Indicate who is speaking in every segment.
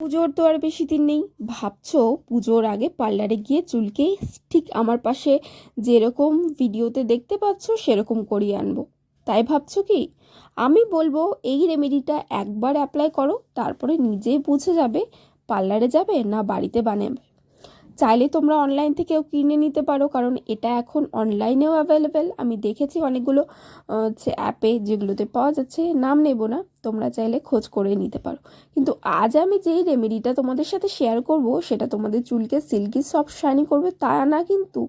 Speaker 1: পুজোর তো আর বেশি দিন নেই। ভাবছ পুজোর আগে পার্লারে গিয়ে চুলকে ঠিক আমার পাশে যেরকম ভিডিওতে দেখতে পাচ্ছ সেরকম করিয়ে আনব। তাই ভাবছ কি? আমি বলব এই রেমেডিটা একবার অ্যাপ্লাই করো, তারপরে নিজেই বুঝে যাবে পার্লারে যাবে না বাড়িতে বানাবে। চাইলে তোমরা অনলাইন থেকেও কিনে নিতে পারো, কারণ এটা এখন অনলাইনেও অ্যাভেলেবেল আমি দেখেছি অনেকগুলো হচ্ছে অ্যাপে যেগুলোতে পাওয়া যাচ্ছে, নাম নেব না, তোমরা চাইলে খোঁজ করে নিতে পারো। কিন্তু আজ আমি যেই রেমেডিটা তোমাদের সাথে শেয়ার করব, সেটা তোমাদের চুলকে সিল্কি সফট শাইনি করবে, তা না কিন্তু।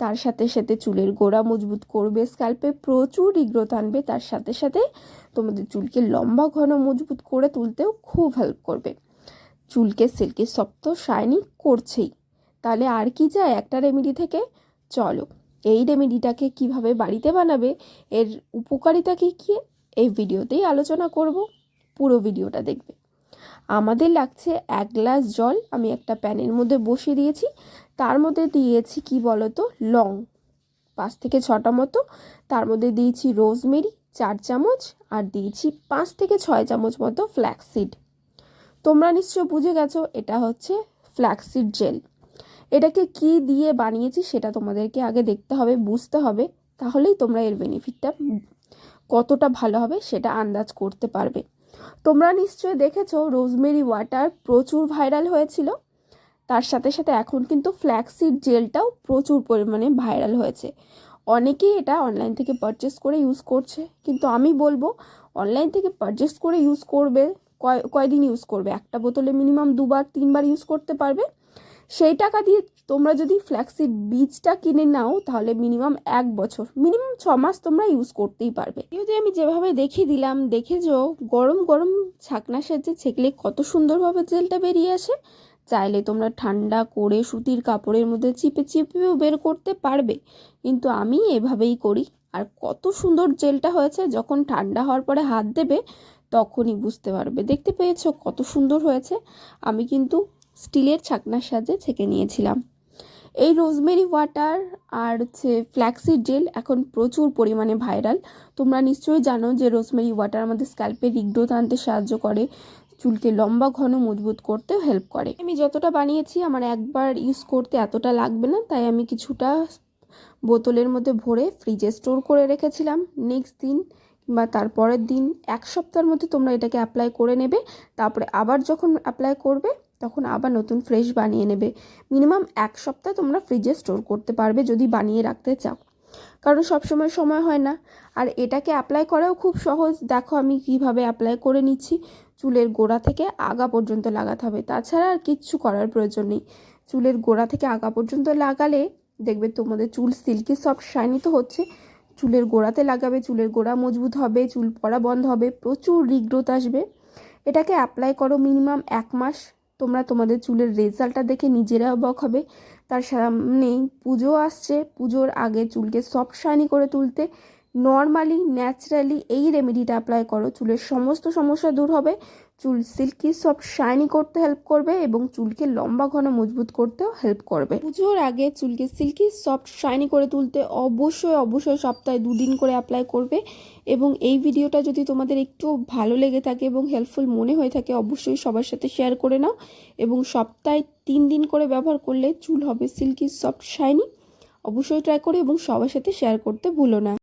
Speaker 1: তার সাথে সাথে চুলের গোড়া মজবুত করবে স্ক্যাল্পে প্রচুর রিগ্রোথ আনবে, তার সাথে সাথে তোমাদের চুলকে লম্বা ঘন মজবুত করে তুলতেও খুব হেল্প করবে। চুলকে সিল্কি সফট তো শাইনি করছেই। তাহলে আর কি যায় একটা রেমেডি থেকে? চলো, এই রেমেডিটাকে কীভাবে বাড়িতে বানাবে? এর উপকারিতা কী কী? এই ভিডিওতেই আলোচনা করব, পুরো ভিডিওটা দেখবে। আমাদের লাগছে এক গ্লাস জল, আমি একটা প্যানের মধ্যে বসিয়ে দিয়েছি। তার মধ্যে দিয়েছি কি বলতো? লং, পাঁচ থেকে ছটা মতো। তার মধ্যে দিয়েছি রোজমেরি চার চামচ, আর দিয়েছি পাঁচ থেকে ছয় চামচ মতো ফ্ল্যাক্সিড তোমরা নিশ্চয় বুঝে গেছো, এটা হচ্ছে ফ্ল্যাক্সিড জেল এটাকে কি দিয়ে বানিয়েছি সেটা তোমাদেরকে আগে দেখতে হবে, বুঝতে হবে, তাহলেই তোমরা এর বেনিফিটটা কতটা ভালো হবে সেটা আন্দাজ করতে পারবে। তোমরা নিশ্চয়ই দেখেছ রোজমেরি ওয়াটার প্রচুর ভাইরাল হয়েছিল, তার সাথে সাথে এখন কিন্তু ফ্ল্যাক্সিড জেলটাও প্রচুর পরিমাণে ভাইরাল হয়েছে। অনেকেই এটা অনলাইন থেকে পারচেস করে ইউজ করছে, কিন্তু আমি বলব অনলাইন থেকে পারচেস করে ইউজ করবে, কয়, কয়দিন ইউজ করবে? একটা বোতলে মিনিমাম দুবার, তিনবার ইউজ করতে পারবে। সেই টাকা দিয়ে তোমরা যদি ফ্ল্যাক্সিড বীজটা কিনে নাও, তাহলে মিনিমাম এক বছর, মিনিমাম ছ মাস তোমরা ইউজ করতেই পারবে। যদি আমি যেভাবে দেখিয়ে দিলাম দেখে যে গরম গরম ছাকনার সাহায্যে ছেঁকলে কত সুন্দরভাবে জেলটা বেরিয়ে আসে। চাইলে তোমরা ঠান্ডা করে সুতির কাপড়ের মধ্যে চিপে চিপেও বের করতে পারবে। কিন্তু আমি এভাবেই করি। আর কত সুন্দর জেলটা হয়েছে, যখন ঠান্ডা হওয়ার পরে হাত দেবে, তখনই বুঝতে পারবে। দেখতে পেয়েছ কত সুন্দর হয়েছে? আমি কিন্তু স্টিলের ছাকনার সাহায্যে ছেঁকে নিয়েছিলাম। এই রোজমেরি ওয়াটার আর হচ্ছে ফ্ল্যাক্সিড জেল এখন প্রচুর পরিমাণে ভাইরাল। তোমরা নিশ্চয়ই জানো যে রোজমেরি ওয়াটার আমাদের স্ক্যাল্পে রিগ্রোথ আনতে সাহায্য করে, চুলকে লম্বা, ঘন, মজবুত করতেও হেল্প করে। আমি যতটা বানিয়েছি, আমার একবার ইউজ করতে এতটা লাগবে না, তাই আমি কিছুটা বোতলের মধ্যে ভরে ফ্রিজে স্টোর করে রেখেছিলাম। নেক্সট দিন বা তারপরের দিন, এক সপ্তাহের মধ্যে তোমরা এটাকে অ্যাপ্লাই করে নেবে। তারপরে আবার যখন অ্যাপ্লাই করবে তখন আবার নতুন ফ্রেশ বানিয়ে নেবে। মিনিমাম এক সপ্তাহ তোমরা ফ্রিজে স্টোর করতে পারবে যদি বানিয়ে রাখতে চাও। কারণ সবসময় সময় হয় না। আর এটাকে অ্যাপ্লাই করাও খুব সহজ। দেখো আমি কীভাবে অ্যাপ্লাই করে নিচ্ছি। চুলের গোড়া থেকে আগা পর্যন্ত লাগাতে হবে। তাছাড়া আর কিচ্ছু করার প্রয়োজন নেই। চুলের গোড়া থেকে আগা পর্যন্ত লাগালে দেখবে তোমাদের চুল সিল্কি সফট শাইনি তো হচ্ছে। চুলের গোড়াতে লাগাবে, চুলের গোড়া মজবুত হবে, চুল পড়া বন্ধ হবে, প্রচুর রিগ্রোথ আসবে। এটাকে অ্যাপ্লাই করো মিনিমাম এক মাস। তোমরা তোমাদের চুলের রেজাল্টটা দেখে নিজেরা অবাক হবে। তার সামনেই পুজো আসছে। পুজোর আগে চুলকে সফট শাইনি করে তুলতে নর্মালি ন্যাচারালি এই রেমেডিটা অ্যাপ্লাই করো। চুলের সমস্ত সমস্যা দূর হবে। চুল সিল্কি সফট শাইনি করতে হেল্প করবে এবং চুলকে লম্বা, ঘন, মজবুত করতেও হেল্প করবে। পুজোর আগে চুলকে সিল্কি সফট শাইনি করে তুলতে অবশ্যই অবশ্যই সপ্তাহে দুদিন করে অ্যাপ্লাই করবে এবং এই ভিডিওটা যদি তোমাদের একটু ভালো লেগে থাকে এবং হেল্পফুল মনে হয়ে থাকে, অবশ্যই সবার সাথে শেয়ার করে নাও এবং সপ্তাহে তিন দিন করে ব্যবহার করলে চুল হবে সিল্কি সফট শাইনি অবশ্যই ট্রাই করো এবং সবার সাথে শেয়ার করতে ভুলো না।